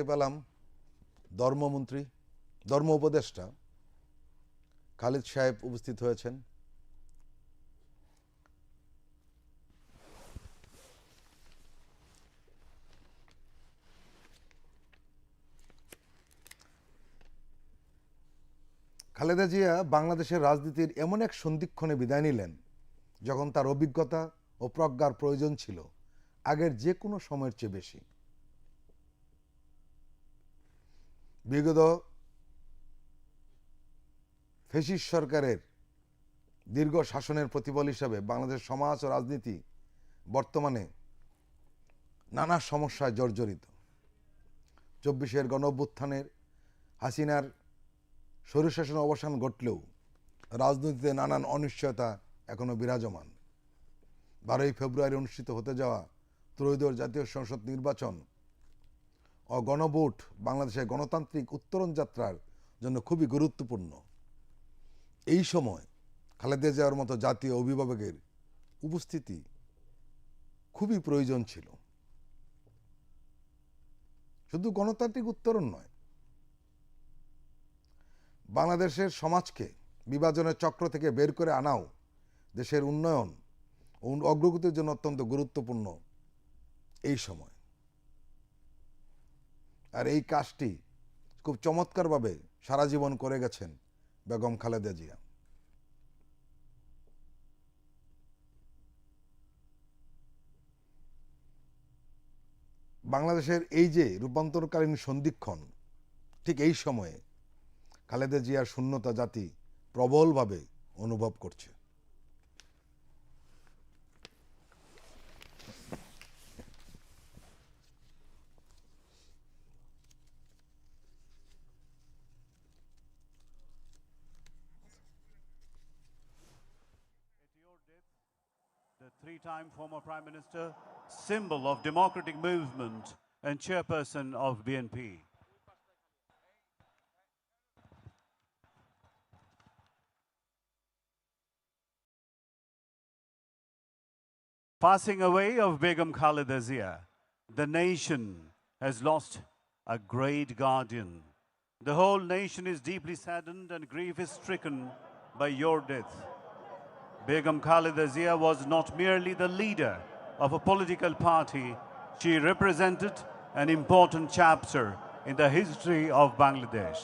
দেখতে পেলাম ধর্মমন্ত্রী, ধর্ম উপদেষ্টা খালিদ সাহেব উপস্থিত হয়েছেন। খালেদা জিয়া বাংলাদেশের রাজনীতির এমন এক সন্ধিক্ষণে বিদায় নিলেন যখন তার অভিজ্ঞতা ও প্রজ্ঞার প্রয়োজন ছিল আগের যে কোনো সময়ের চেয়ে বেশি। বিগত ফেসিস সরকারের দীর্ঘ শাসনের প্রতিফল হিসাবে বাংলাদেশ সমাজ ও রাজনীতি বর্তমানে নানা সমস্যায় জর্জরিত। চব্বিশের গণ অভ্যুত্থানের হাসিনার শাসন অবসান ঘটলেও রাজনীতিতে নানান অনিশ্চয়তা এখনও বিরাজমান। বারোই ফেব্রুয়ারি অনুষ্ঠিত হতে যাওয়া ত্রয়োদশ জাতীয় সংসদ নির্বাচন গণভোট বাংলাদেশের গণতান্ত্রিক উত্তরণ যাত্রার জন্য খুবই গুরুত্বপূর্ণ। এই সময় খালেদা জিয়ার মতো জাতীয় অভিভাবকের উপস্থিতি খুবই প্রয়োজন ছিল। শুধু গণতান্ত্রিক উত্তরণ নয়, বাংলাদেশের সমাজকে বিভাজনের চক্র থেকে বের করে আনাও দেশের উন্নয়ন ও অগ্রগতির জন্য অত্যন্ত গুরুত্বপূর্ণ এই সময়। আর এই কাজটি খুব চমৎকারভাবে সারা জীবন করে গেছেন বেগম খালেদা জিয়া। বাংলাদেশের এই যে রূপান্তরকালীন সন্ধিক্ষণ, ঠিক এই সময়ে খালেদা জিয়ার শূন্যতা জাতি প্রবলভাবে অনুভব করছে। Three-time former Prime Minister, symbol of democratic movement and chairperson of BNP. Passing away of Begum Khalida Zia, the nation has lost a great guardian. The whole nation is deeply saddened and grief is stricken by your death. Begum Khalida Zia was not merely the leader of a political party, she represented an important chapter in the history of Bangladesh.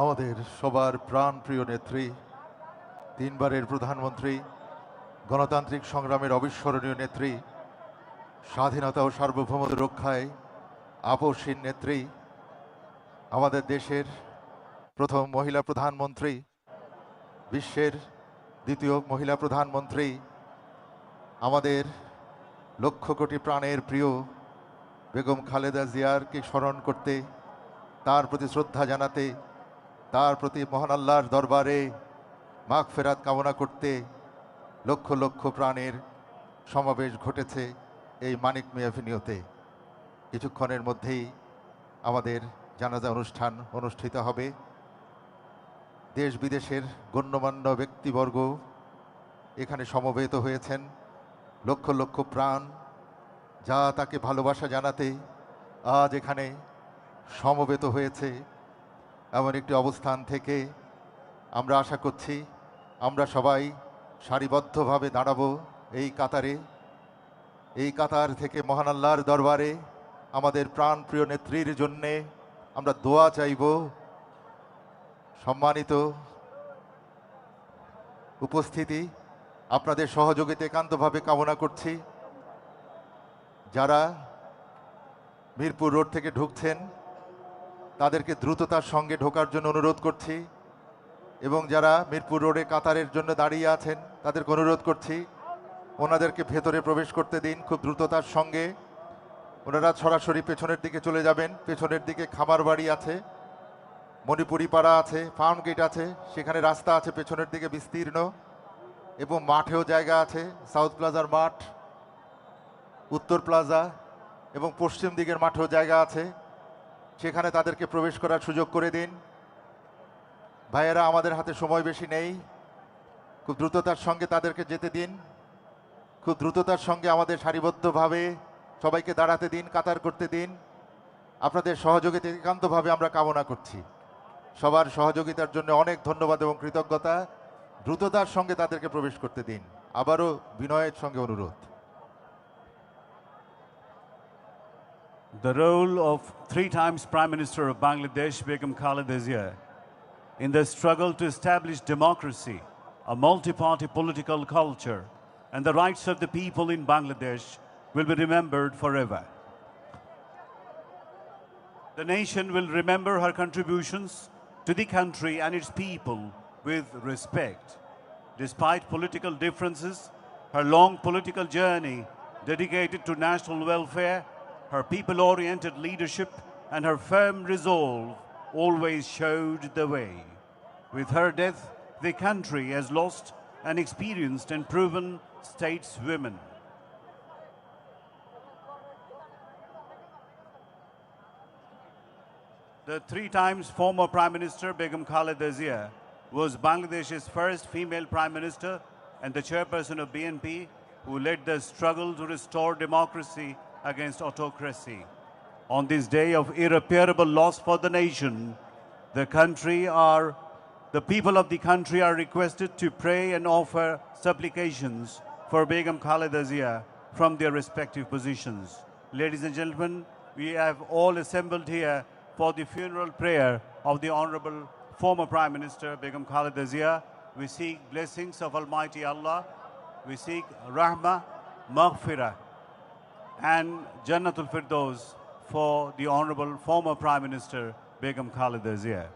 আমাদের সবার প্রাণপ্রিয় নেত্রী, তিনবারের প্রধানমন্ত্রী, গণতান্ত্রিক সংগ্রামের অবিস্মরণীয় নেত্রী, স্বাধীনতা ও সার্বভৌমত্ব রক্ষায় আপসীন নেত্রী, আমাদের দেশের প্রথম মহিলা প্রধানমন্ত্রী, বিশ্বের দ্বিতীয় মহিলা প্রধানমন্ত্রী, আমাদের লক্ষ কোটি প্রাণের প্রিয় বেগম খালেদা জিয়ারকে স্মরণ করতে, তার প্রতি শ্রদ্ধা জানাতে তার প্রতি মহান আল্লাহর দরবারে মাগ ফেরাত কামনা করতে লক্ষ লক্ষ প্রাণের সমাবেশ ঘটেছে এই মানিক মিয়াভিনিউতে কিছুক্ষণের মধ্যেই আমাদের জানাজা অনুষ্ঠান অনুষ্ঠিত হবে। দেশ বিদেশের গণ্যমান্য ব্যক্তিবর্গ এখানে সমবেত হয়েছেন। লক্ষ লক্ষ প্রাণ যা তাকে ভালোবাসা জানাতে আজ এখানে সমবেত হয়েছে। এমন একটি অবস্থান থেকে আমরা আশা করছি আমরা সবাই সারিবদ্ধভাবে দাঁড়াবো এই কাতারে। এই কাতার থেকে মহান আল্লাহর দরবারে আমাদের প্রাণপ্রিয় নেত্রীর জন্যে আমরা দোয়া চাইব। সম্মানিত উপস্থিতি, আপনাদের সহযোগিতা একান্তভাবে কামনা করছি। যারা মিরপুর রোড থেকে ঢুকছেন তাদেরকে দ্রুততার সঙ্গে ঢোকার জন্য অনুরোধ করছি এবং যারা মিরপুর রোডে কাতারের জন্য দাঁড়িয়ে আছেন, তাদেরকে অনুরোধ করছি, ওনাদেরকে ভেতরে প্রবেশ করতে দিন, খুব দ্রুততার সঙ্গে। ওনারা সরাসরি পেছনের দিকে চলে যাবেন, পেছনের দিকে খামার বাড়ি আছে মণিপুরি পাড়া আছে, ফার্ম গেট আছে, সেখানে রাস্তা আছে পেছনের দিকে বিস্তীর্ণ, এবং মাঠেও জায়গা আছে, সাউথ প্লাজার মাঠ, উত্তর প্লাজা, এবং পশ্চিম দিকের মাঠেও জায়গা আছে। সেখানে তাদেরকে প্রবেশ করার সুযোগ করে দিন। ভাইয়েরা, আমাদের হাতে সময় বেশি নেই। খুব দ্রুততার সঙ্গে তাদেরকে যেতে দিন। খুব দ্রুততার সঙ্গে আমাদের সারিবদ্ধভাবে সবাইকে দাঁড়াতে দিন, কাতার করতে দিন। আপনাদের সহযোগিতা একান্তভাবে আমরা কামনা করছি। সবার সহযোগিতার জন্য অনেক ধন্যবাদ এবং কৃতজ্ঞতা। দ্রুততার সঙ্গে তাদেরকে প্রবেশ করতে দিন। আবারও বিনয়ের সঙ্গে অনুরোধ। The role of three times Prime Minister of Bangladesh, Begum Khaleda Zia, in the struggle to establish democracy, a multi party political culture, and the rights of the people in Bangladesh will be remembered forever. The nation will remember her contributions to the country and its people with respect. Despite political differences, her long political journey dedicated to national welfare, her people oriented leadership, and her firm resolve always showed the way. With her death, the country has lost an experienced and proven stateswoman. The three times former Prime Minister Begum Khaleda Zia was Bangladesh's first female Prime Minister and the chairperson of BNP who led the struggle to restore democracy against autocracy. On this day of irreparable loss for the nation, the country are the people of the country are requested to pray and offer supplications for Begum Khaleda Zia from their respective positions. Ladies and gentlemen, we have all assembled here for the funeral prayer of the Honorable former Prime Minister Begum Khaleda Zia. We seek blessings of Almighty Allah. We seek Rahmah, Maghfirah, and Jannatul Firdaus for the Honorable former Prime Minister Begum Khaleda Zia.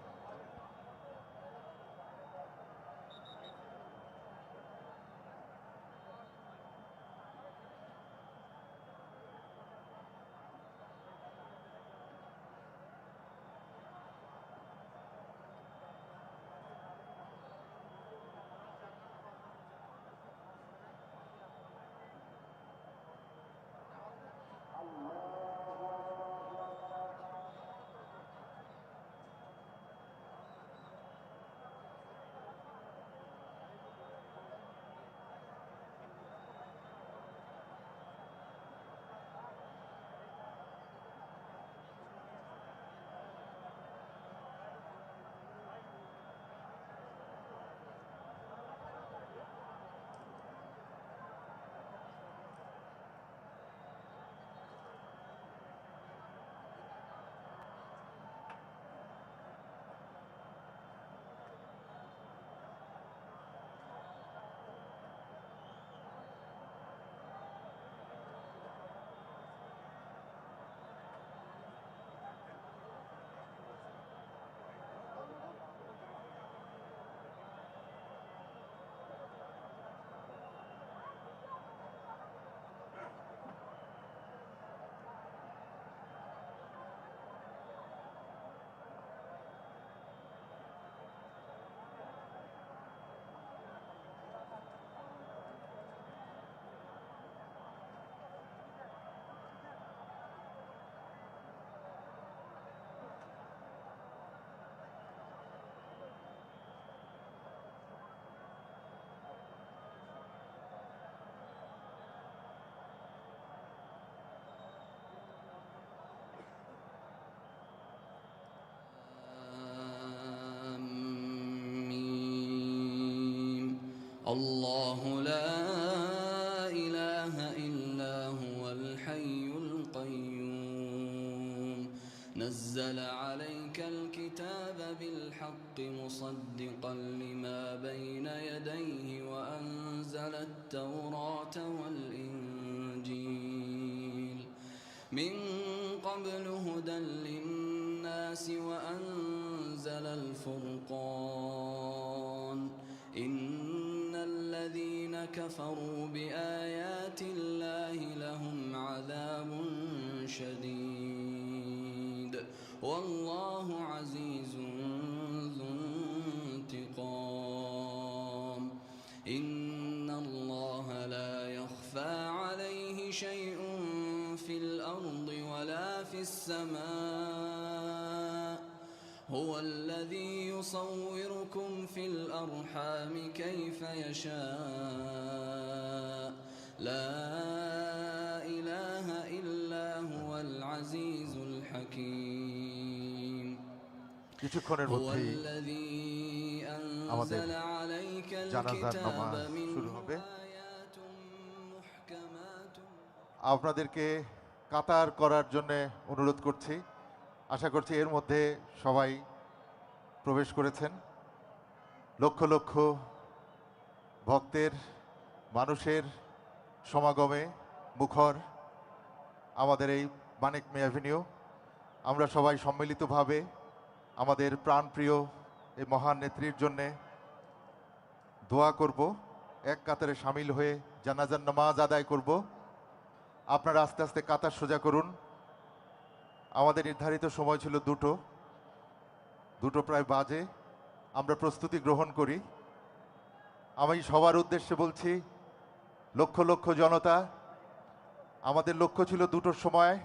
الله لا إله إلا هو الحي القيوم. نزل عليك الكتاب بالحق مصدقا لما بين يديه وأنزل التوراة والإنجيل. من كفروا بآيات الله لهم عذاب شديد. والله عزيز ذو انتقام. إن الله لا يخفى عليه شيء في الأرض ولا في السماء. هو الذي يصوركم في الأرحام كيف يشاء لا إله إلا هو العزيز الحكيم কিছুক্ষণের هو মধ্যেই الذي আমাদের أنزل عليك জানাজার الكتاب নামাজ শুরু منه হবে। آيات محكمات আপনাদেরকে কাতার করার জন্য অনুরোধ করছি আশা করছি এর মধ্যে সবাই প্রবেশ করেছেন। লক্ষ লক্ষ ভক্তের, মানুষের সমাগমে মুখর আমাদের এই মানিক মে অ্যাভিনিউ। আমরা সবাই সম্মিলিতভাবে আমাদের প্রাণপ্রিয় এই মহান নেত্রীর জন্যে দোয়া করব। এক কাতারে সামিল হয়ে জানাজার নামাজ আদায় করব। আপনারা আস্তে আস্তে কাতার সোজা করুন। আমাদের নির্ধারিত সময় ছিল দুটো। দুটো প্রায় বাজে। আমরা প্রস্তুতি গ্রহণ করি। আমি সবার উদ্দেশ্যে বলছি, লক্ষ লক্ষ জনতা, আমাদের লক্ষ্য ছিল দুটোর সময়।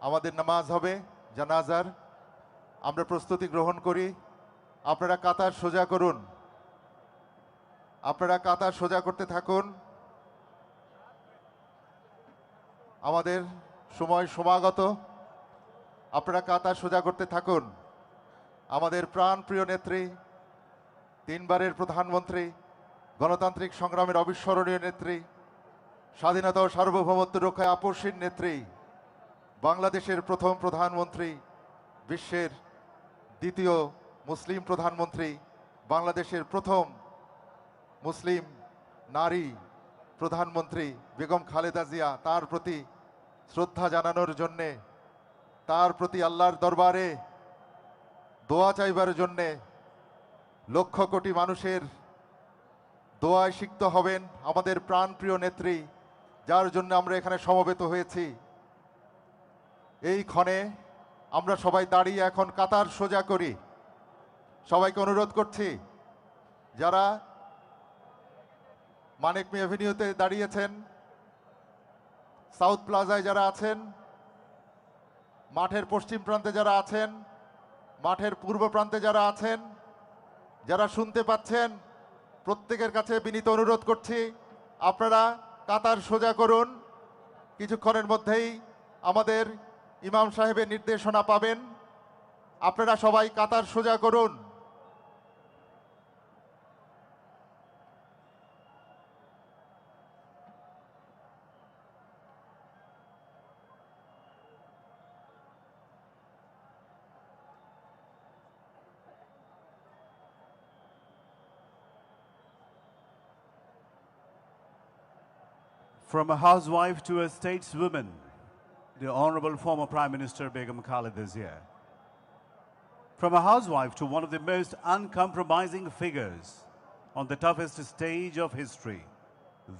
আমাদের নামাজ হবে, জানাজার। আমরা প্রস্তুতি গ্রহণ করি। আপনারা কাতার সোজা করুন। আপনারা কাতার সোজা করতে থাকুন। আমাদের সময় সমাগত। আপনারা কাতার সোজা করতে থাকুন। আমাদের প্রাণপ্রিয় নেত্রী, তিনবারের প্রধানমন্ত্রী, গণতান্ত্রিক সংগ্রামের অবিস্মরণীয় নেত্রী, স্বাধীনতা ও সার্বভৌমত্ব রক্ষায় আপসীর নেত্রী, বাংলাদেশের প্রথম প্রধানমন্ত্রী, বিশ্বের দ্বিতীয় মুসলিম প্রধানমন্ত্রী, বাংলাদেশের প্রথম মুসলিম নারী প্রধানমন্ত্রী বেগম খালেদা জিয়া, তার প্রতি শ্রদ্ধা জানানোর জন্যে তার প্রতি আল্লাহর দরবারে দোয়া চাইবার জন্যে লক্ষ কোটি মানুষের দোয়ায় সিক্ত হবেন আমাদের প্রাণপ্রিয় নেত্রী, যার জন্য আমরা এখানে সমবেত হয়েছি। এই ক্ষণে আমরা সবাই দাঁড়িয়ে এখন কাতার সোজা করি। সবাইকে অনুরোধ করছি, যারা মানিক মি অ্যাভিনিউতে দাঁড়িয়েছেন, সাউথ প্লাজায় যারা আছেন মাঠের পশ্চিম প্রান্তে যারা আছেন, মাঠের পূর্ব প্রান্তে যারা আছেন, যারা শুনতে পাচ্ছেন, প্রত্যেকের কাছে বিনীত অনুরোধ করছি, আপনারা কাতার সোজা করুন। কিছুক্ষণের মধ্যেই আমাদের ইমাম সাহেবের নির্দেশনা পাবেন। আপনারা সবাই কাতার সোজা করুন। From a housewife to a stateswoman, the Honorable former Prime Minister Begum Khalid Khaleda Zia. From a housewife to one of the most uncompromising figures on the toughest stage of history,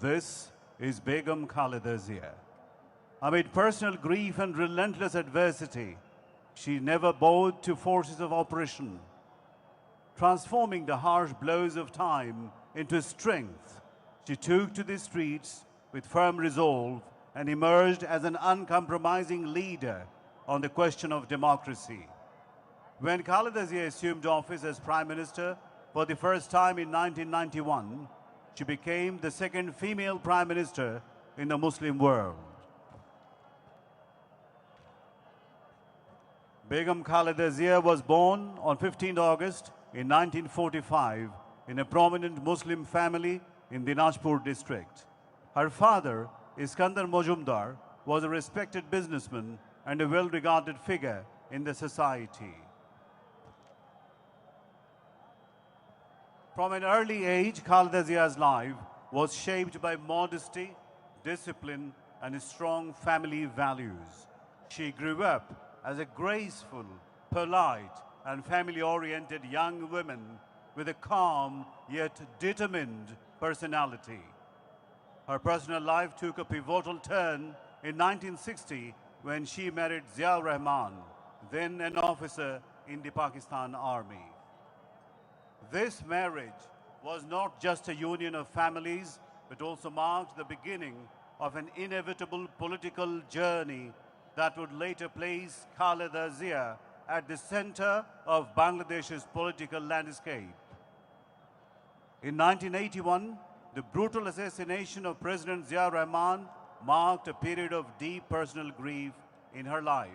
this is Begum Khaleda Zia. Amid personal grief and relentless adversity, she never bowed to forces of oppression, transforming the harsh blows of time into strength. She took to the streets with firm resolve and emerged as an uncompromising leader on the question of democracy. When Khaleda Zia assumed office as Prime Minister for the first time in 1991, she became the second female Prime Minister in the Muslim world. Begum Khaleda Zia was born on 15 August in 1945 in a prominent Muslim family in Dinajpur district. Her father, Iskandar Mojumdar, was a respected businessman and a well regarded figure in the society. From an early age, Khaleda Zia's life was shaped by modesty, discipline, and strong family values. She grew up as a graceful, polite, and family oriented young woman with a calm yet determined personality. Her personal life took a pivotal turn in 1960 when she married Ziaur Rahman, then an officer in the Pakistan Army. This marriage was not just a union of families, but also marked the beginning of an inevitable political journey that would later place Khaleda Zia at the center of Bangladesh's political landscape. In 1981, the brutal assassination of President Zia Rahman marked a period of deep personal grief in her life.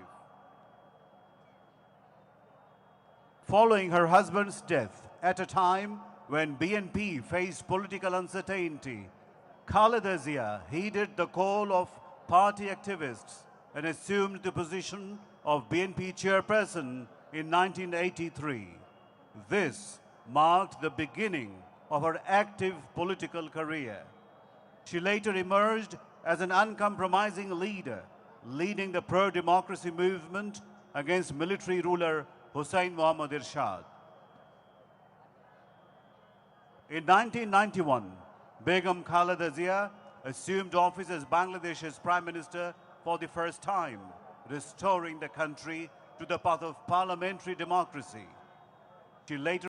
Following her husband's death at a time when BNP faced political uncertainty, Khaleda Zia heeded the call of party activists and assumed the position of BNP chairperson in 1983. This marked the beginning of her active political career. She later emerged as an uncompromising leader, leading the pro democracy movement against military ruler Hussein Muhammad Irshad. In 1991, Begum Khaleda Zia assumed office as Bangladesh's prime minister for the first time, restoring the country to the path of parliamentary democracy. She later